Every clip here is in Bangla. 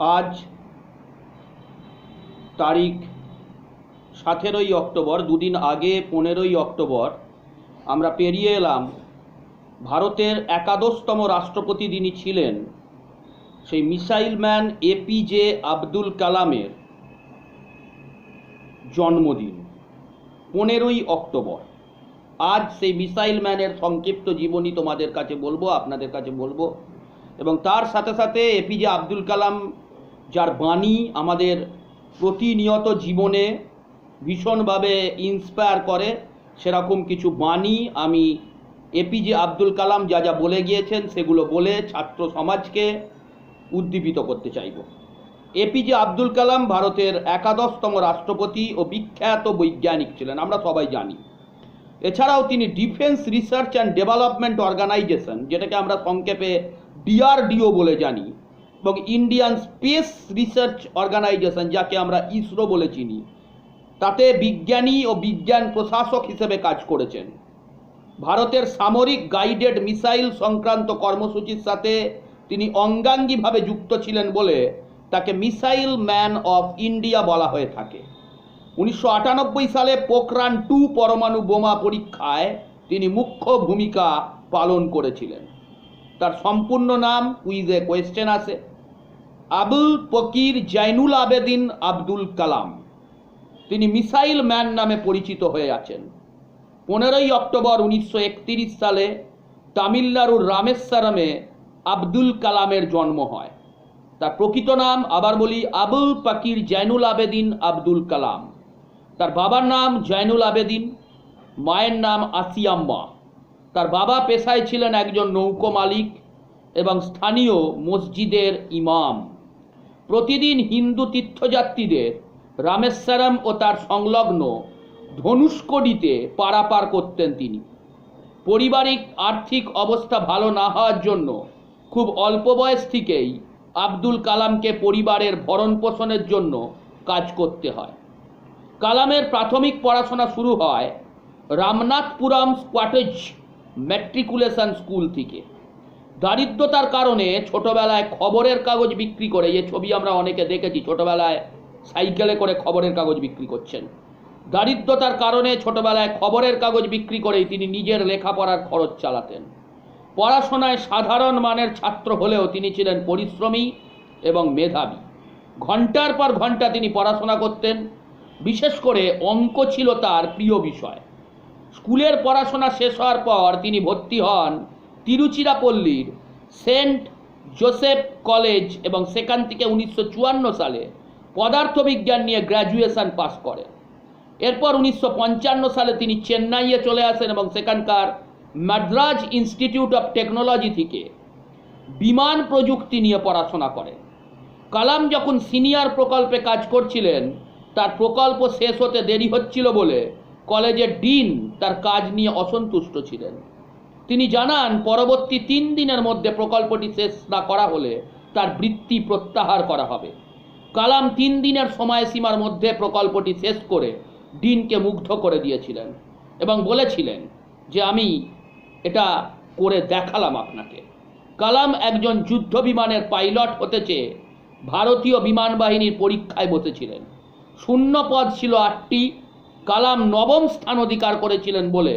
আজ তারিখ সতেরোই অক্টোবর, দুদিন আগে পনেরোই অক্টোবর, আমরা পেরিয়ে এলাম। ভারতের একাদশতম রাষ্ট্রপতি যিনি ছিলেন, সেই মিসাইল ম্যান এপিজে আব্দুল কালামের জন্মদিন, পনেরোই অক্টোবর। আজ সেই মিসাইল ম্যানের সংক্ষিপ্ত জীবনী তোমাদের কাছে বলব, আপনাদের কাছে বলব, এবং তার সাথে সাথে এপিজে আব্দুল কালাম যার বাণী আমাদের প্রতিনিয়ত জীবনে ভীষণভাবে ইন্সপায়ার করে, সেরকম কিছু বাণী আমি এপিজে আব্দুল কালাম যা যা বলে গিয়েছেন সেগুলো বলে ছাত্র সমাজকে উদ্দীপিত করতে চাইব। এপিজে আব্দুল কালাম ভারতের একাদশতম রাষ্ট্রপতি ও বিখ্যাত বৈজ্ঞানিক ছিলেন, আমরা সবাই জানি। এছাড়াও তিনি defence research and development organisation, যেটাকে আমরা সংক্ষেপে ডিআরডিও বলে জানি। এবং ইন্ডিয়ান স্পেস রিসার্চ অর্গানাইজেশন যাকে আমরা ইসরো বলে চিনি, তাতে বিজ্ঞানী ও বিজ্ঞান প্রশাসক হিসেবে কাজ করেছেন। ভারতের সামরিক গাইডেড মিসাইল সংক্রান্ত কর্মসূচির সাথে তিনি অঙ্গাঙ্গিভাবে যুক্ত ছিলেন বলে তাকে মিসাইল ম্যান অফ ইন্ডিয়া বলা হয়ে থাকে। উনিশশো আটানব্বই সালে পোখরান টু পরমাণু বোমা পরীক্ষায় তিনি মুখ্য ভূমিকা পালন করেছিলেন। তার সম্পূর্ণ নাম কুইজে কোয়েশ্চেন আছে আবুল ফকির জাইনুল আবেদিন আব্দুল কালাম। তিনি মিসাইল ম্যান নামে পরিচিত হয়ে আছেন। পনেরোই অক্টোবর উনিশশো সালে তামিলনাড়ুর রামেশ্বরমে আব্দুল কালামের জন্ম হয়। তার প্রকৃত নাম, আবার বলি, আবুল পাকির জৈনুল আবেদিন আব্দুল কালাম। তার বাবার নাম জৈনুল আবেদিন, মায়ের নাম আসিয়াম্মা তার বাবা পেশায় ছিলেন একজন নৌকো মালিক এবং স্থানীয় মসজিদের ইমাম। প্রতিদিন হিন্দু তীর্থযাত্রীদের রামেশ্বরম ও তার সংলগ্ন ধনুষ্কডিতে পারাপার করতেন তিনি। পারিবারিক আর্থিক অবস্থা ভালো না হওয়ার জন্য খুব অল্প বয়স থেকেই আব্দুল কালামকে পরিবারের ভরণ পোষণের জন্য কাজ করতে হয়। কালামের প্রাথমিক পড়াশোনা শুরু হয় রামনাথপুরম স্কোয়াটেজ ম্যাট্রিকুলেশন স্কুল থেকে। দারিদ্রতার কারণে ছোটবেলায় খবরের কাগজ বিক্রি করে যে ছবি আমরা অনেকে দেখেছি, ছোটবেলায় সাইকেলে করে খবরের কাগজ বিক্রি করছেন। দারিদ্রতার কারণে ছোটবেলায় খবরের কাগজ বিক্রি করেই তিনি নিজের লেখাপড়ার খরচ চালাতেন। পড়াশোনায় সাধারণ মানের ছাত্র হলেও তিনি ছিলেন পরিশ্রমী এবং মেধাবী। ঘণ্টার পর ঘণ্টা তিনি পড়াশোনা করতেন। বিশেষ করে অঙ্ক ছিল তার প্রিয় বিষয়। স্কুলের পড়াশোনা শেষ হওয়ার পর তিনি ভর্তি হন তিরুচিরাপল্লীর সেন্ট জোসেফ কলেজ এবং সেখান থেকে উনিশশো চুয়ান্ন সালে পদার্থবিজ্ঞান নিয়ে গ্র্যাজুয়েশন পাস করেন এরপর উনিশশো পঞ্চান্ন সালে তিনি চেন্নাইয়ে চলে আসেন এবং সেখানকার মাদ্রাজ ইনস্টিটিউট অফ টেকনোলজি থেকে বিমান প্রযুক্তি নিয়ে পড়াশোনা করেন। কালাম যখন সিনিয়র প্রকল্পে কাজ করছিলেন, তার প্রকল্প শেষ হতে দেরি হচ্ছিল বলে কলেজের ডিন তার কাজ নিয়ে অসন্তুষ্ট ছিলেন। তিনি জানান, পরবর্তী তিন দিনের মধ্যে প্রকল্পটি শেষ না করা হলে তার বৃত্তি প্রত্যাহার করা হবে। কালাম তিন দিনের সময়সীমার মধ্যে প্রকল্পটি শেষ করে ডিনকে মুগ্ধ করে দিয়েছিলেন এবং বলেছিলেন যে, আমি এটা করে দেখালাম আপনাকে। কালাম একজন যুদ্ধ বিমানের পাইলট হতে চেয়ে ভারতীয় বিমান বাহিনীর পরীক্ষায় বসেছিলেন। শূন্য পদ ছিল আটটি, কালাম নবম স্থান অধিকার করেছিলেন বলে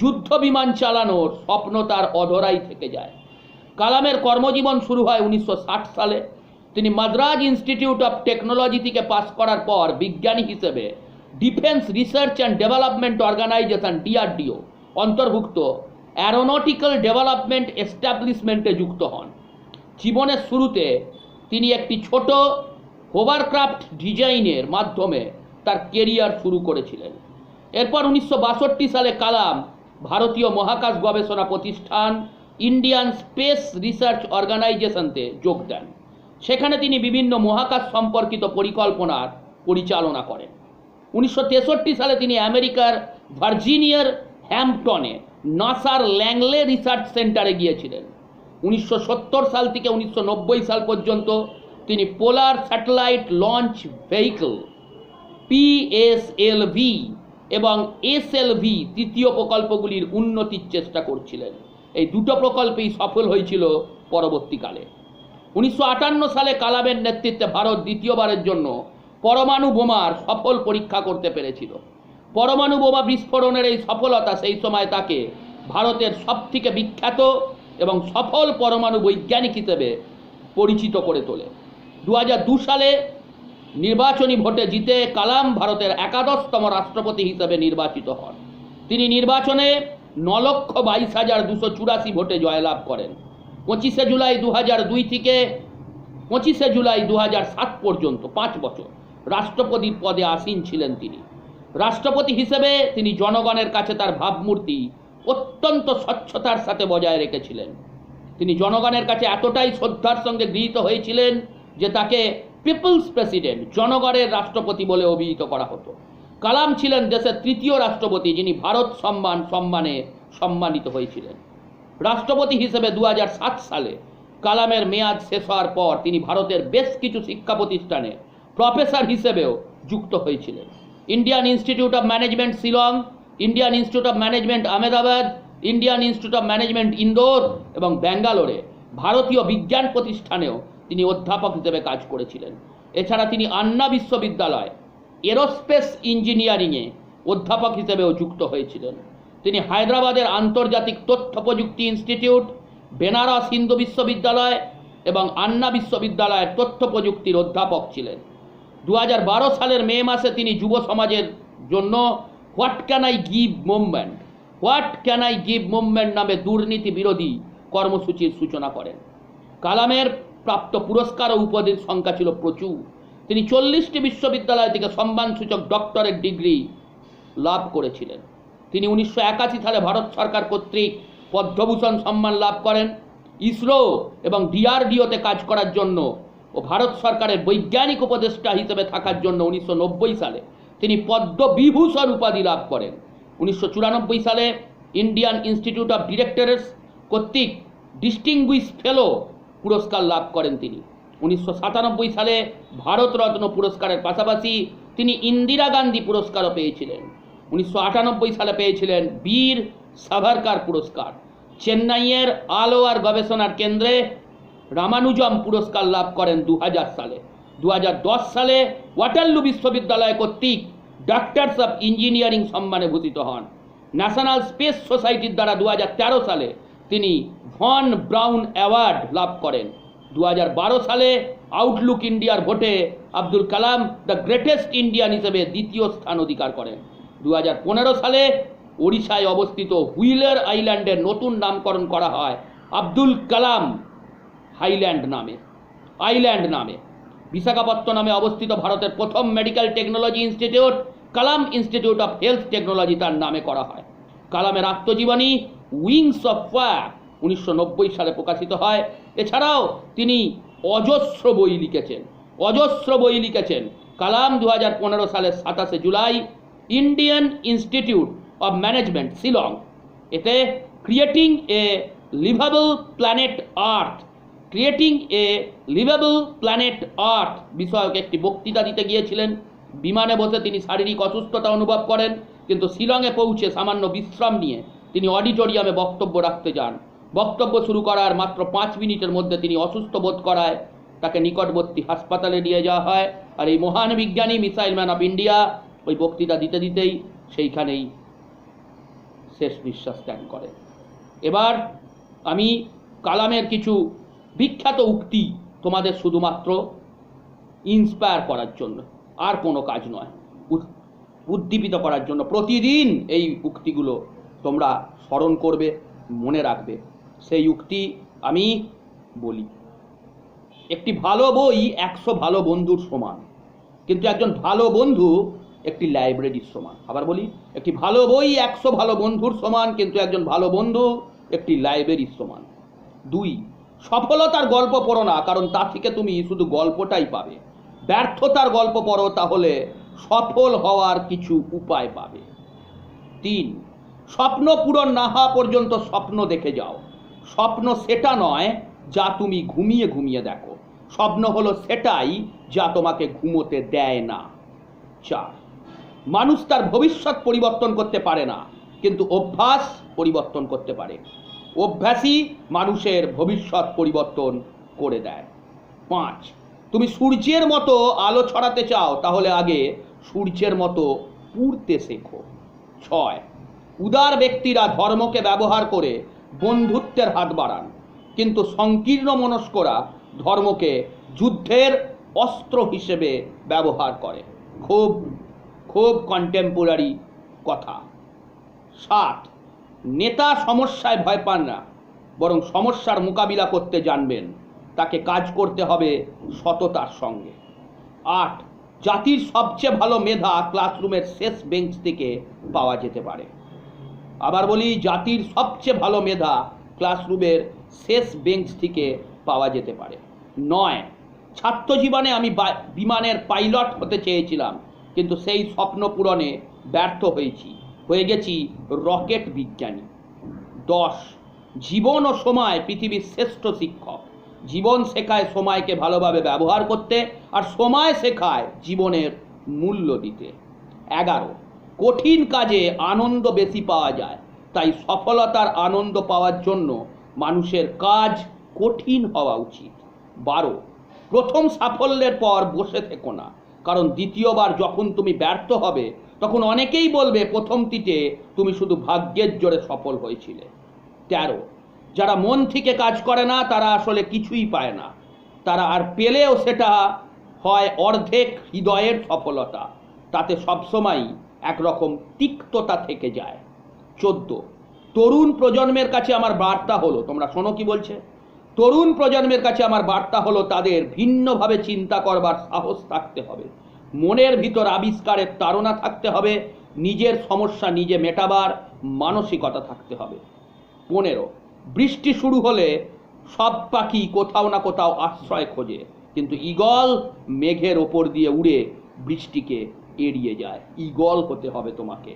যুদ্ধ বিমান চালানোর স্বপ্ন তার অধরাই থেকে যায়। কালামের কর্মজীবন শুরু হয় উনিশশো ষাট সালে। তিনি মাদ্রাজ ইনস্টিটিউট অফ টেকনোলজি থেকে পাশ করার পর বিজ্ঞানী হিসেবে defence research and development organisation, DRDO, অন্তর্ভুক্ত অ্যারোনটিক্যাল ডেভেলপমেন্ট এস্টাবলিশমেন্টে যুক্ত হন। জীবনের শুরুতে তিনি একটি ছোট হোভারক্রাফট ডিজাইনের মাধ্যমে তার কেরিয়ার শুরু করেছিলেন। এরপর উনিশশো বাষট্টি সালে কালাম ভারতীয় মহাকাশ গবেষণা প্রতিষ্ঠান ইন্ডিয়ান স্পেস রিসার্চ অর্গানাইজেশনতে যোগ দেন। সেখানে তিনি বিভিন্ন মহাকাশ সম্পর্কিত পরিকল্পনার পরিচালনা করেন। উনিশশো তেষট্টি সালে তিনি আমেরিকার ভার্জিনিয়ার হ্যাম্পটনে নাসার ল্যাংলে রিসার্চ সেন্টারে গিয়েছিলেন। উনিশশো সত্তর সাল থেকে উনিশশো নব্বই সাল পর্যন্ত তিনি polar satellite launch vehicle PSLV এবং এসএলভি তৃতীয় প্রকল্পগুলির উন্নতির চেষ্টা করছিলেন। এই দুটো প্রকল্পেই সফল হয়েছিল পরবর্তীকালে। উনিশশো আটান্ন সালে কালামের নেতৃত্বে ভারত দ্বিতীয়বারের জন্য পরমাণু বোমার সফল পরীক্ষা করতে পেরেছিল। পরমাণু বোমা বিস্ফোরণের এই সফলতা সেই সময় তাকে ভারতের সবথেকে বিখ্যাত এবং সফল পরমাণু বৈজ্ঞানিক হিসেবে পরিচিত করে তোলে। দু সালে নির্বাচনী ভোটে জিতে কালাম ভারতের একাদশতম রাষ্ট্রপতি হিসেবে নির্বাচিত হন। তিনি নির্বাচনে ন লক্ষ বাইশ হাজার দুশো চুরাশি ভোটে জয়লাভ করেন। পঁচিশে জুলাই দু দুই থেকে পঁচিশে জুলাই দু সাত পর্যন্ত, পাঁচ বছর রাষ্ট্রপতির পদে আসীন ছিলেন তিনি। রাষ্ট্রপতি হিসেবে তিনি জনগণের কাছে তার ভাবমূর্তি অত্যন্ত স্বচ্ছতার সাথে বজায় রেখেছিলেন। তিনি জনগণের কাছে এতটাই শ্রদ্ধার সঙ্গে গৃহীত হয়েছিলেন যে তাকে পিপলস প্রেসিডেন্ট, জনগণের রাষ্ট্রপতি বলে অভিহিত করা হতো। কালাম ছিলেন দেশের তৃতীয় রাষ্ট্রপতি, যিনি ভারত সম্মান, সম্মানে সম্মানিত হয়েছিলেন। রাষ্ট্রপতি হিসেবে দু হাজার সাত সালে কালামের মেয়াদ শেষ হওয়ার পর তিনি ভারতের বেশ কিছু শিক্ষা প্রতিষ্ঠানে প্রফেসর হিসেবেও যুক্ত হয়েছিলেন। Indian institute of management Shillong, Indian institute of management Ahmedabad, Indian institute of management Indore এবং ব্যাঙ্গালোরে ভারতীয় বিজ্ঞান প্রতিষ্ঠানেও তিনি অধ্যাপক হিসেবে কাজ করেছিলেন। এছাড়া তিনি আন্না বিশ্ববিদ্যালয়, এরোস্পেস ইঞ্জিনিয়ারিংয়ে অধ্যাপক হিসেবেও যুক্ত হয়েছিলেন। তিনি হায়দ্রাবাদের আন্তর্জাতিক তথ্য প্রযুক্তি ইনস্টিটিউট, বেনারস হিন্দু বিশ্ববিদ্যালয় এবং আন্না বিশ্ববিদ্যালয়ের তথ্য প্রযুক্তির অধ্যাপক ছিলেন। দু হাজার বারো সালের মে মাসে তিনি যুব সমাজের জন্য what can I give movement, what can I give movement নামে দুর্নীতি বিরোধী কর্মসূচির সূচনা করেন। কালামের প্রাপ্ত পুরস্কার ও উপাধির সংখ্যা ছিল প্রচুর। তিনি চল্লিশটি বিশ্ববিদ্যালয় থেকে সম্মানসূচক ডক্টরেট ডিগ্রি লাভ করেছিলেন। তিনি উনিশশো একাশি সালে ভারত সরকার কর্তৃক পদ্মভূষণ সম্মান লাভ করেন। ইসরো এবং ডিআরডিওতে কাজ করার জন্য ও ভারত সরকারের বৈজ্ঞানিক উপদেষ্টা হিসেবে থাকার জন্য উনিশশো নব্বই সালে তিনি পদ্মবিভূষণ উপাধি লাভ করেন। উনিশশো চুরানব্বই সালে ইন্ডিয়ান ইনস্টিটিউট অফ ডিরেক্টরস কর্তৃক ডিস্টিংগুইশ ফেলো পুরস্কার লাভ করেন তিনি। উনিশশো সাতানব্বই সালে ভারতরত্ন পুরস্কারের পাশাপাশি তিনি ইন্দিরা গান্ধী পুরস্কারও পেয়েছিলেন। উনিশশো আটানব্বই সালে পেয়েছিলেন বীর সাভারকার পুরস্কার। চেন্নাইয়ের আলোয়ার গবেষণার কেন্দ্রে রামানুজম পুরস্কার লাভ করেন দু হাজার সালে। দু হাজার দশ সালে ওয়াটারলু বিশ্ববিদ্যালয় কর্তৃক ডাক্তারস অফ ইঞ্জিনিয়ারিং সম্মানে ভূষিত হন। ন্যাশনাল স্পেস সোসাইটির দ্বারা দু হাজার তেরো সালে তিনি ভন ব্রাউন অ্যাওয়ার্ড লাভ করেন। দু হাজার বারো সালে আউটলুক ইন্ডিয়ার ভোটে Abdul Kalam the greatest Indian হিসেবে দ্বিতীয় স্থান অধিকার করেন। দু হাজার পনেরো সালে ওড়িশায় অবস্থিত হুইলার আইল্যান্ডের নতুন নামকরণ করা হয় আব্দুল কালাম হাইল্যান্ড নামে। আইল্যান্ড নামে। বিশাখাপত্তনমে অবস্থিত ভারতের প্রথম medical technology institute, Kalam institute of health technology তার নামে করা হয়। কালামের আত্মজীবনী উইংস অফ ফায়ার উনিশশো নব্বই সালে প্রকাশিত হয়। এছাড়াও তিনি অজস্র বই লিখেছেন। অজস্র বই লিখেছেন। কালাম দু হাজার পনেরো সালের সাতাশে July, Indian Institute of Management, Shillong. এতে creating a livable planet Earth, creating a livable planet Earth বিষয়ক একটি বক্তৃতা দিতে গিয়েছিলেন। বিমানে বসে তিনি শারীরিক অসুস্থতা অনুভব করেন, কিন্তু শিলংয়ে পৌঁছে সামান্য বিশ্রাম নিয়ে তিনি অডিটোরিয়ামে বক্তব্য রাখতে যান। বক্তব্য শুরু করার মাত্র পাঁচ মিনিটের মধ্যে তিনি অসুস্থ বোধ করায় তাকে নিকটবর্তী হাসপাতালে নিয়ে যাওয়া হয়। আর এই মহান বিজ্ঞানী মিসাইল ম্যান অফ ইন্ডিয়া ওই বক্তৃতা দিতে দিতেই সেইখানেই শেষ বিশ্বাস ত্যাগ করে। এবার আমি কালামের কিছু বিখ্যাত উক্তি তোমাদের শুধুমাত্র ইন্সপায়ার করার জন্য, আর কোনো কাজ নয়, উদ- উদ্দীপিত করার জন্য। প্রতিদিন এই উক্তিগুলো তোমরা স্মরণ করবে, মনে রাখবে। সেই উক্তি আমি বলি। একটি ভালো বই একশো ভালো বন্ধুর সমান। কিন্তু একজন ভালো বন্ধু একটি লাইব্রেরির সমান। আবার বলি, একটি ভালো বই একশো ভালো বন্ধুর সমান, কিন্তু একজন ভালো বন্ধু একটি লাইব্রেরির সমান। দুই, সফলতার গল্প পড়ো না, কারণ তা থেকে তুমি শুধু গল্পটাই পাবে। ব্যর্থতার গল্প পড়ো, তাহলে সফল হওয়ার কিছু উপায় পাবে। তিন, স্বপ্ন পূরণ না হওয়া পর্যন্ত স্বপ্ন দেখে যাও। স্বপ্ন সেটা নয় যা তুমি ঘুমিয়ে ঘুমিয়ে দেখো। স্বপ্ন হলো সেটাই যা তোমাকে ঘুমোতে দেয় না। চার, মানুষ তার ভবিষ্যৎ পরিবর্তন করতে পারে না, কিন্তু অভ্যাস পরিবর্তন করতে পারে। অভ্যাসই মানুষের ভবিষ্যৎ পরিবর্তন করে দেয়। পাঁচ, তুমি সূর্যের মতো আলো ছড়াতে চাও, তাহলে আগে সূর্যের মতো পুড়তে শেখো। ছয়, উদার ব্যক্তিরা ধর্মকে ব্যবহার করে বন্ধুত্বের হাত বাড়ান। কিন্তু সংকীর্ণ মনস্করা ধর্মকে যুদ্ধের অস্ত্র হিসেবে ব্যবহার করে। খুব খুব কন্টেম্পোরারি কথা। সাত, নেতা সমস্যায় ভয় পান না, বরং সমস্যার মোকাবিলা করতে জানবেন। তাকে কাজ করতে হবে সততার সঙ্গে। আট, জাতির সবচেয়ে ভালো মেধা ক্লাসরুমের শেষ বেঞ্চ থেকে পাওয়া যেতে পারে। আবার বলি, জাতির সবচেয়ে ভালো মেধা ক্লাসরুমের শেষ বেঞ্চ থেকে পাওয়া যেতে পারে। নয়, ছাত্র জীবনে আমি বিমানের পাইলট হতে চেয়েছিলাম, কিন্তু সেই স্বপ্ন পূরণে ব্যর্থ হয়েছি। হয়ে গেছি রকেট বিজ্ঞানী। দশ, জীবন ও সময় পৃথিবীর শ্রেষ্ঠ শিক্ষক। জীবন শেখায় সময়কে ভালোভাবে ব্যবহার করতে আর সময় শেখায় জীবনের মূল্য দিতে। এগারো কঠিন কাজে আনন্দ বেশি পাওয়া যায়। তাই সফলতার আনন্দ পাওয়ার জন্য মানুষের কাজ কঠিন হওয়া উচিত। বারো, প্রথম সাফল্যের পর বসে থেকো না। কারণ দ্বিতীয়বার যখন তুমি ব্যর্থ হবে, তখন অনেকেই বলবে প্রথমটিতে তুমি শুধু ভাগ্যের জোরে সফল হয়েছিলে। তেরো, যারা মন থেকে কাজ করে না, তারা আসলে কিছুই পায় না। তারা আর পেলেও সেটা হয় অর্ধেক হৃদয়ের সফলতা। তাতে সবসময় একরকম তিক্ততা থেকে যায়। চোদ্দ, তরুণ প্রজন্মের কাছে আমার বার্তা হলো, তোমরা শোনো কি বলছে? তরুণ প্রজন্মের কাছে আমার বার্তা হলো, তাদের ভিন্নভাবে চিন্তা করবার সাহস থাকতে হবে। মনের ভিতর আবিষ্কারের তাড়না থাকতে হবে, নিজের সমস্যা নিজে মেটাবার মানসিকতা থাকতে হবে। পনেরো, বৃষ্টি শুরু হলে সব পাখি কোথাও না কোথাও আশ্রয় খোঁজে, কিন্তু ঈগল মেঘের ওপর দিয়ে উড়ে বৃষ্টিকে এড়িয়ে যায়। ঈগল হতে হবে তোমাকে।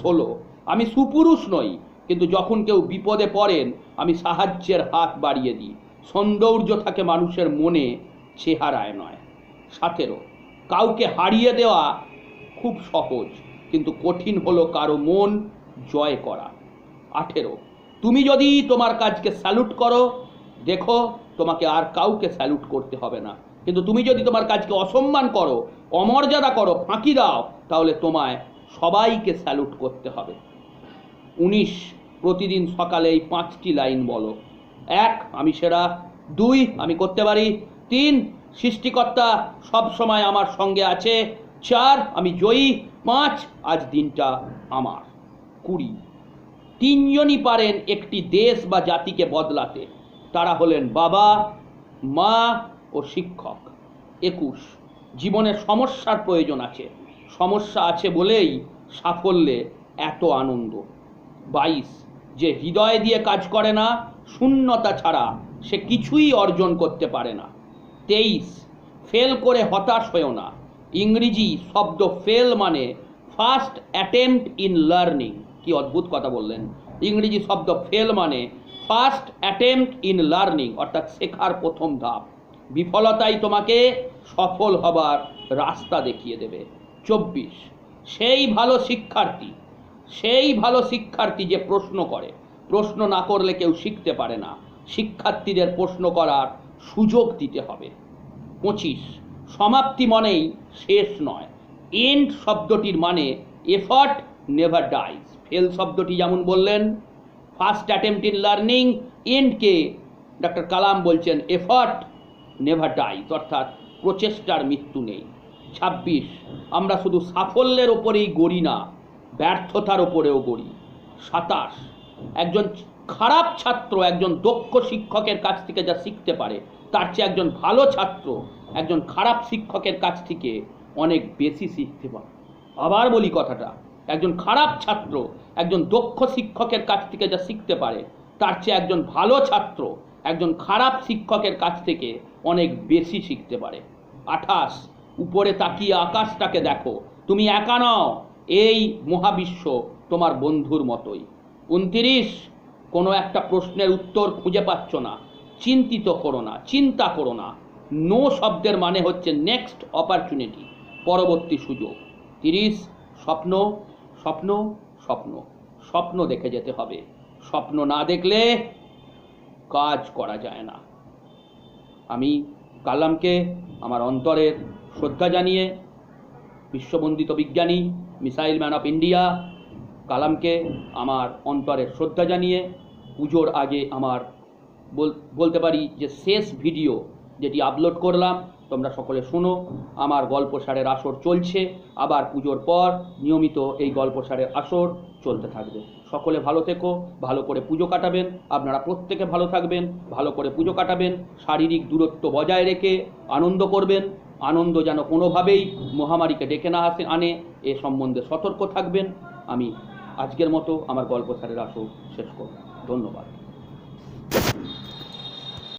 ষোলো আমি সুপুরুষ নই, কিন্তু যখন কেউ বিপদে পড়েন, আমি সাহায্যের হাত বাড়িয়ে দিই। সৌন্দর্য থাকে মানুষের মনে, চেহারায় নয়। সতেরো, কাউকে হারিয়ে দেওয়া খুব সহজ, কিন্তু কঠিন হলো কারও মন জয় করা। আঠেরো, তুমি যদি তোমার কাজকে স্যালুট করো, দেখো তোমাকে আর কাউকে স্যালুট করতে হবে না। কিন্তু তুমি যদি তোমার কাজকে অসম্মান করো, অমর্যাদা করো, ফাঁকি দাও, তাহলে তোমায় সবাইকে স্যালুট করতে হবে। উনিশ, প্রতিদিন সকালে এই পাঁচটি লাইন বলো। এক, আমি সেরা। দুই, আমি করতে পারি। তিন, সৃষ্টিকর্তা সব সময় আমার সঙ্গে আছে। চার, আমি জয়ী। পাঁচ, আজ দিনটা আমার। কুড়ি, তিনজনই পারেন একটি দেশ বা জাতিকে বদলাতে। তারা হলেন বাবা, মা ও শিক্ষক। একুশ জীবনের সমস্যার প্রয়োজন আছে। সমস্যা আছে বলেই সাফল্যে এত আনন্দ। বাইশ, যে হৃদয় দিয়ে কাজ করে না, শূন্যতা ছাড়া সে কিছুই অর্জন করতে পারে না। তেইশ, ফেল করে হতাশ হয়েও না। ইংরেজি শব্দ ফেল মানে ফার্স্ট অ্যাটেম্পট ইন লার্নিং। কি অদ্ভুত কথা বললেন। ইংরেজি শব্দ ফেল মানে ফার্স্ট অ্যাটেম্পট ইন লার্নিং, অর্থাৎ শেখার প্রথম ধাপ। বিফলতাই তোমাকে সফল হবার রাস্তা দেখিয়ে দেবে। চব্বিশ, সেই ভালো শিক্ষার্থী, সেই ভালো শিক্ষার্থী যে প্রশ্ন করে, প্রশ্ন না করলে কেউ শিখতে পারে না। শিক্ষার্থীদের প্রশ্ন করার সুযোগ দিতে হবে। পঁচিশ, সমাপ্তি মানেই শেষ নয়। এন্ড শব্দটির মানে এফর্ট নেভার ডাইজ ফেল শব্দটি যেমন বললেন ফার্স্ট অ্যাটেম্পট ইন লার্নিং এন্ডকে ডক্টর কালাম বলছেন এফর্ট নেভার ডাইজ, অর্থাৎ প্রচেষ্টার মৃত্যু নেই। ছাব্বিশ, আমরা শুধু সাফল্যের ওপরেই গড়ি না, ব্যর্থতার ওপরেও গড়ি। সাতাশ, একজন খারাপ ছাত্র, একজন দক্ষ শিক্ষকের কাছ থেকে যা শিখতে পারে, তার চেয়ে একজন ভালো ছাত্র, একজন খারাপ শিক্ষকের কাছ থেকে অনেক বেশি শিখতে পারে। আবার বলি কথাটা, একজন খারাপ ছাত্র, একজন দক্ষ শিক্ষকের কাছ থেকে যা শিখতে পারে, তার চেয়ে একজন ভালো ছাত্র একজন খারাপ শিক্ষকের কাছ থেকে অনেক বেশি শিখতে পারে। আঠাশ, উপরে তাকিয়ে আকাশটাকে দেখো। তুমি একা নও, এই মহাবিশ্ব তোমার বন্ধুর মতোই। উনতিরিশ, কোনো একটা প্রশ্নের উত্তর খুঁজে পাচ্ছ না। চিন্তিত করো না, চিন্তা করো না। নো শব্দের মানে হচ্ছে নেক্সট অপরচুনিটি পরবর্তী সুযোগ। তিরিশ, স্বপ্ন স্বপ্ন স্বপ্ন। স্বপ্ন দেখে যেতে হবে। স্বপ্ন না দেখলে কাজ করা যায় না। আমি কালামকে আমার অন্তরের শ্রদ্ধা জানিয়ে, বিশ্ববন্দিত বিজ্ঞানী মিসাইল ম্যান অফ ইন্ডিয়া, কালামকে আমার অন্তরের শ্রদ্ধা জানিয়ে, পুজোর আগে আমার বল- বলতে পারি যে শেষ ভিডিও যেটি আপলোড করলাম, তোমরা সকলে শোনো, আমার গল্প সারের আসর চলছে, আবার পুজোর পর নিয়মিত এই গল্প সারের আসর চলতে থাকবে। সকলে ভালো থেকো, ভালো করে পুজো কাটাবেন, আপনারা প্রত্যেকে ভালো থাকবেন, ভালো করে পুজো কাটাবেন, শারীরিক দূরত্ব বজায় রেখে আনন্দ করবেন, আনন্দ যেন কোনোভাবেই মহামারীকে ডেকে না আসে, আনে, এ সম্বন্ধে সতর্ক থাকবেন। আমি আজকের মতো আমার গল্প সারের আসর শেষ করব ধন্যবাদ।